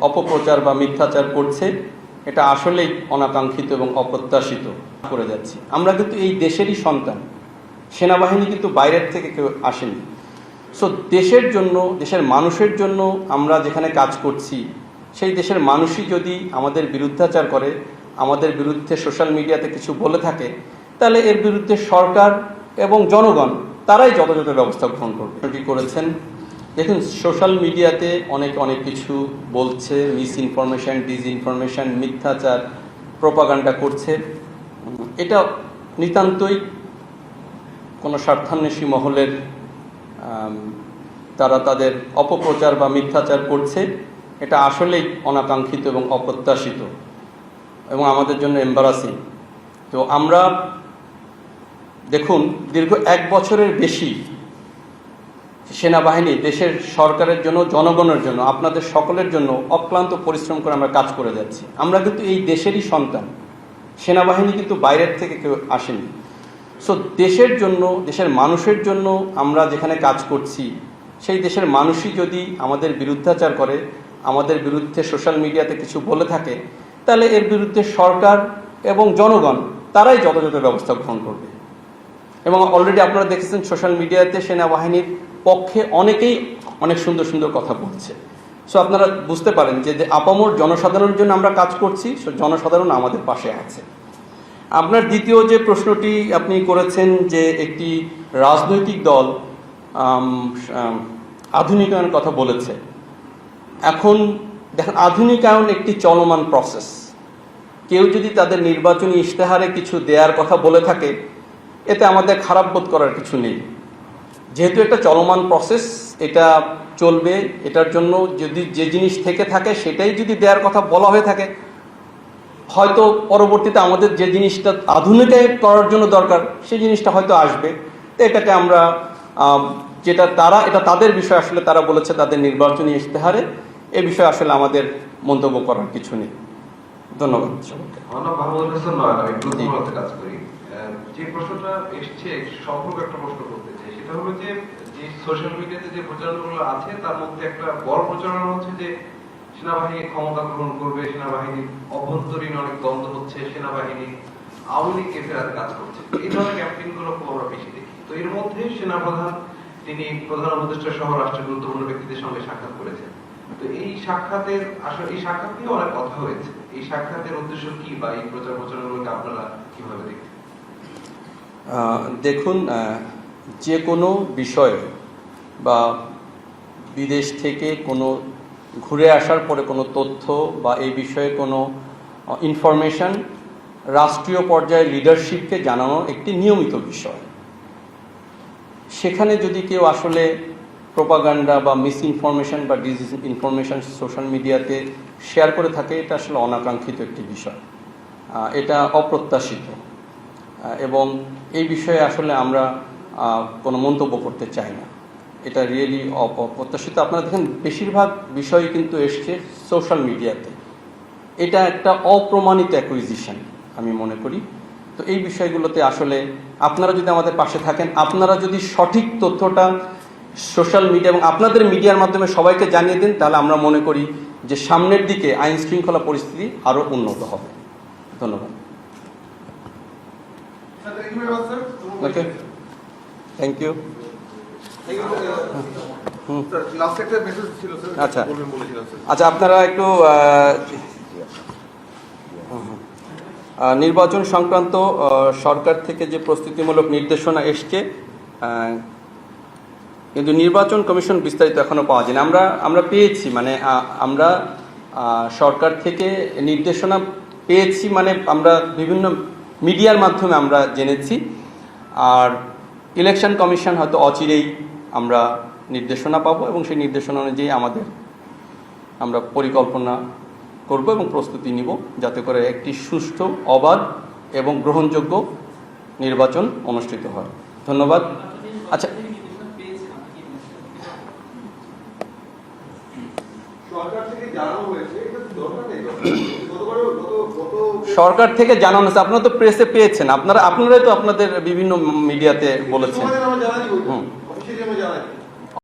অপপ্রচার বা মিথ্যাচার করছে, এটা আসলেই অনাকাঙ্ক্ষিত এবং অপ্রত্যাশিত করে যাচ্ছি। আমরা কিন্তু এই দেশেরই সন্তান। সেনাবাহিনী কিন্তু বাইরের থেকে কেউ আসেনি। সো দেশের জন্য, দেশের মানুষের জন্য আমরা যেখানে কাজ করছি, সেই দেশের মানুষই যদি আমাদের বিরুদ্ধাচার করে, আমাদের বিরুদ্ধে সোশ্যাল মিডিয়াতে কিছু বলে থাকে, তাহলে এর বিরুদ্ধে সরকার এবং জনগণ, তারাই যথাযথ ব্যবস্থা গ্রহণ করবে। করেছেন? দেখুন সোশ্যাল মিডিয়াতে অনেক অনেক কিছু বলছে মিস ইনফরমেশন ডিস ইনফরমেশন মিথ্যাচার প্রপাগান্ডা করছে। এটা নিতান্তই কোনো স্বার্থান্বেষী মহলের তারা তাদের অপপ্রচার বা মিথ্যাচার করছে। এটা আসলেই অনাকাঙ্ক্ষিত এবং অপ্রত্যাশিত এবং আমাদের জন্য এম্বারাসিং তো আমরা, দেখুন, দীর্ঘ এক বছরের বেশি সেনাবাহিনী, দেশের সরকারের জন্য, জনগণের জন্য, আপনাদের সকলের জন্য অক্লান্ত পরিশ্রম করে আমরা কাজ করে যাচ্ছি। আমরা কিন্তু এই দেশেরই সন্তান। সেনাবাহিনী কিন্তু বাইরের থেকে কেউ আসেনি। সো দেশের জন্য, দেশের মানুষের জন্য আমরা যেখানে কাজ করছি, সেই দেশের মানুষই যদি আমাদের বিরুদ্ধাচার করে, আমাদের বিরুদ্ধে সোশ্যাল মিডিয়াতে কিছু বলে থাকে, তাহলে এর বিরুদ্ধে সরকার এবং জনগণ, তারাই যথাযথ ব্যবস্থা গ্রহণ করবে। এবং অলরেডি আপনারা দেখেছেন, সোশ্যাল মিডিয়াতে সেনাবাহিনীর পক্ষে অনেকেই অনেক সুন্দর সুন্দর কথা বলছে। সো আপনারা বুঝতে পারেন যে আপামর জনসাধারণের জন্য আমরা কাজ করছি, সো জনসাধারণ আমাদের পাশে আছে। আপনার দ্বিতীয় যে প্রশ্নটি আপনি করেছেন যে, একটি রাজনৈতিক দল আধুনিকায়নের কথা বলেছে। এখন দেখেন, আধুনিকায়ন একটি চলমান প্রসেস কেউ যদি তাদের নির্বাচনী ইশতেহারে কিছু দেওয়ার কথা বলে থাকে, এতে আমাদের খারাপ বোধ করার কিছু নেই। যেহেতু একটা চলমান প্রসেস এটা চলবে এটার জন্য যদি যে জিনিস থেকে থাকে সেটাই যদি দেওয়ার কথা বলা হয়ে থাকে হয়তো পরবর্তীতে আমাদের যে জিনিসটা আধুনিকায়ন করার জন্য দরকার সেই জিনিসটা হয়তো আসবে। তো এটাকে আমরা যেটা তারা এটা তাদের বিষয় আসলে তারা বলেছে তাদের নির্বাচনী ইশতেহারে। এ বিষয়ে আসলে আমাদের মন্তব্য করার কিছু নেই। ধন্যবাদ। যে প্রশ্নটা এসছে সম্পর্ক একটা প্রশ্ন করতে সেটা হলো যে যে সোশ্যাল মিডিয়াতে যে প্রচারণাগুলো আছে, তার মধ্যে একটা বড় প্রচারণা হচ্ছে যে, সেনাবাহিনী ক্ষমতা গ্রহণ করবে, সেনাবাহিনীর অভ্যন্তরীণ অনেক দ্বন্দ্ব হচ্ছে, সেনাবাহিনী আওয়ামী লীগকে ফেরাতে কাজ করছে। এই ধরনের ক্যাম্পেইনগুলো খুব বেশি দেখি। তো এর মধ্যে সেনাপ্রধান, তিনি প্রধান উপদেষ্টা সহ রাষ্ট্রের গুরুত্বপূর্ণ ব্যক্তিদের সঙ্গে সাক্ষাৎ করেছেন। তো এই সাক্ষাতের আসলে, এই সাক্ষাৎ নিয়ে অনেক কথা হয়েছে। এই সাক্ষাতের উদ্দেশ্য কি বা এই প্রচার প্রচারণাগুলোকে আপনারা কীভাবে দেখছেন? দেখুন যে কোনো বিষয়ে বা বিদেশ থেকে কোনো ঘুরে আসার পরে কোনো তথ্য বা এই বিষয়ে কোনো ইনফরমেশন রাষ্ট্রীয় পর্যায়ে লিডারশিপকে জানানো একটি নিয়মিত বিষয়। সেখানে যদি কেউ আসলে প্রোপাগান্ডা বা মিস ইনফরমেশন বা ডিস ইনফরমেশন সোশ্যাল মিডিয়াতে শেয়ার করে থাকে, এটা আসলে অনাকাঙ্ক্ষিত একটি বিষয়। এটা অপ্রত্যাশিত। এবং এই বিষয়ে আসলে আমরা কোনো মন্তব্য করতে চাই না। এটা রিয়েলি অপ্রত্যাশিত। আপনারা দেখেন বেশিরভাগ বিষয় কিন্তু এসছে সোশ্যাল মিডিয়াতে এটা একটা অপ্রমাণিত অ্যাকুইজিশন আমি মনে করি। তো এই বিষয়গুলোতে আসলে আপনারা যদি আমাদের পাশে থাকেন আপনারা যদি সঠিক তথ্যটা সোশ্যাল মিডিয়া এবং আপনাদের মিডিয়ার মাধ্যমে সবাইকে জানিয়ে দিন তাহলে আমরা মনে করি যে সামনের দিকে আইন শৃঙ্খলা পরিস্থিতি আরও উন্নত হবে। ধন্যবাদ। ওকে থ্যাংক ইউ আচ্ছা। আচ্ছা আপনারা একটু নির্বাচন সংক্রান্ত সরকার থেকে যে প্রস্তুতিমূলক নির্দেশনা এসছে কিন্তু নির্বাচন কমিশন বিস্তারিত এখনও পাওয়া যায়নি। আমরা আমরা পেয়েছি মানে আমরা সরকার থেকে নির্দেশনা পেয়েছি মানে আমরা বিভিন্ন মিডিয়ার মাধ্যমে আমরা জেনেছি। আর ইলেকশন কমিশন হয়তো অচিরেই আমরা নির্দেশনা পাবো এবং সেই নির্দেশনা অনুযায়ী আমাদের আমরা পরিকল্পনা করব এবং প্রস্তুতি নিব যাতে করে একটি সুষ্ঠু, অবাধ এবং গ্রহণযোগ্য নির্বাচন অনুষ্ঠিত হয়। ধন্যবাদ। আচ্ছা। সরকার থেকে জানানো হয়েছে সরকার থেকে জানানো হয়েছে। আপনারা তো প্রেসে পেয়েছেন। আপনারা আপনারাই তো আপনাদের বিভিন্ন মিডিয়াতে বলেছেন। হুম।